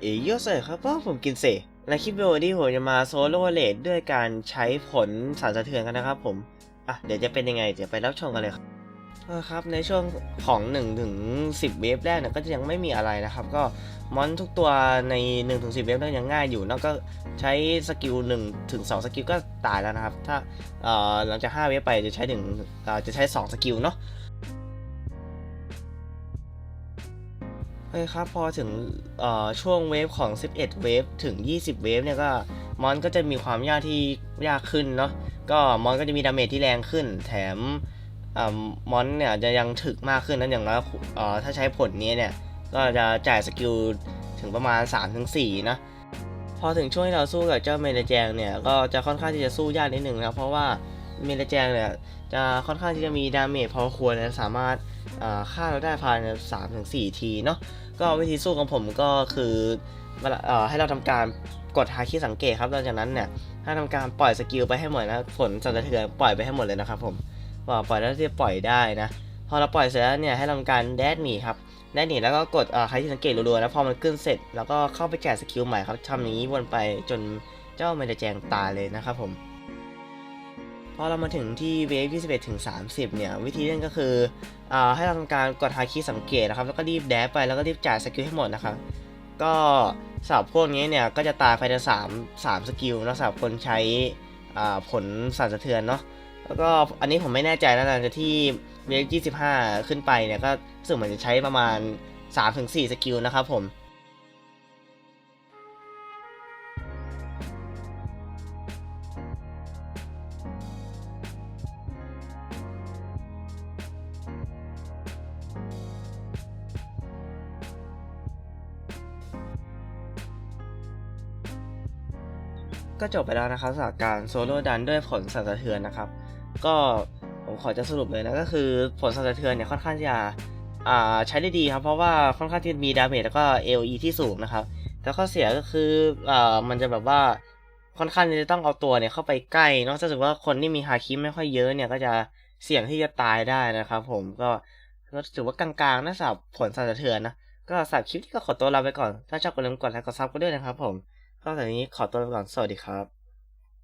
เอโยเซครับเพราะผมกินเสและคลิปวิดีโอนี้ผมจะมาโซโล่เลดด้วยการใช้ผลสั่นสะเทือนกันนะครับผม อะ เดี๋ยวจะเป็นยังไง เดี๋ยวไปรับชมกันเลยครับเออครับ ในช่วงของ1ถึง10 เวฟแรกเนี่ยก็จะยังไม่มีอะไรนะครับ ก็มอนทุกตัวใน1ถึง10 เวฟแรกยังง่ายอยู่แล้วก็ใช้สกิล1ถึง2สกิลก็ตายแล้วนะครับ ถ้าเออหลังจาก5เวฟไปจะใช้ถึงจะใช้ 2 สกิลเนาะ เฮ้ยครับพอถึงช่วงเวฟของ 11 เวฟถึง 20 เวฟเนี่ยก็มอนก็จะมีความยากที่ยากขึ้นเนาะก็มอนก็จะมีดาเมจที่แรงขึ้น แถมอมอนเนี่ยจะยังถึกมากขึ้นนั่นอย่างน้อยถ้าใช้ผลนี้เนี่ยก็จะจ่ายสกิลถึงประมาณ 3-4 นะพอถึงช่วงที่เราสู้กับเจ้าเมลแจงเนี่ยก็จะค่อนข้างที่จะสู้ยากนิดหนึ่งนะเพราะว่า เมลแจงเนี่ยจะค่อนข้างที่จะมีดาเมจพอควรนะสามารถฆ่าเราได้ภายใน3-4ทีเนาะก็วิธีสู้ของผมก็คือเวลาให้เราทำการกดหาคีย์สังเกตครับหลังจากนั้นเนี่ยให้ทำการปล่อยสกิลไปให้หมดนะผลสั่นสะเทือนปล่อยไปให้หมดเลยนะครับผมว่าปล่อยแล้วที่ปล่อยได้นะพอเราปล่อยเสร็จแล้วเนี่ยให้ทำการแดดหนีครับแดดหนีแล้วก็กดเอ่อหาคีย์สังเกตรัวๆแล้วพอมันขึ้นเสร็จ แล้วก็เข้าไปแกะสกิลใหม่ครับทำอย่างนี้วนไปจนเจ้าเมลแจงตายเลยนะครับผม พอเรามาถึงที่เวฟ21ถึง30 เนี่ย วิธีเล่นก็คืออ่าให้เราทำการกดหาคีสังเกตนะครับ แล้วก็รีบแดบไปแล้วก็รีบจ่ายสกิลให้หมดนะครับ ก็สำหรับพวกนี้เนี่ย ก็จะตายภายใน3 3สกิลนะสำหรับคนใช้อ่าผลสั่นสะเทือนเนาะแล้วก็อันนี้ผมไม่แน่ใจนะหลังจากที่เวฟ25 ขึ้นไปเนี่ย ก็รู้สึกเหมือนจะใช้ประมาณ 3-4 สกิลนะครับผม ก็จบไปแล้วนะครับสำหรับการโซโล่ดันด้วยผลสั่นสะเทือนนะครับ ก็ผมขอจะสรุปเลยนะก็คือผลสั่นสะเทือนเนี่ยค่อนข้างจะใช้ได้ดีครับเพราะว่าค่อนข้างที่มีดาเมจแล้วก็ AOE ที่สูงนะครับแต่ข้อเสียก็คืออมันจะแบบว่าค่อนข้างจะต้องเอาตัวเนี่ยเข้าไปใกล้นอะถ้าสมมติว่าคนที่มีฮาคิไม่ค่อยเยอะเนี่ยก็จะเสี่ยงที่จะตายได้นะครับ ผมก็ก็ถือว่ากลางๆนะสำหรับผลสั่นสะเทือนนะก็สำหรับคลิปที่ก็ขอตัวลาไปก่อนถ้าชอบก็อย่าลืมกดไลค์กดซับก็ด้วยนะครับผม ก็ตอนนี้ขอตัวไปก่อน สวัสดีครับ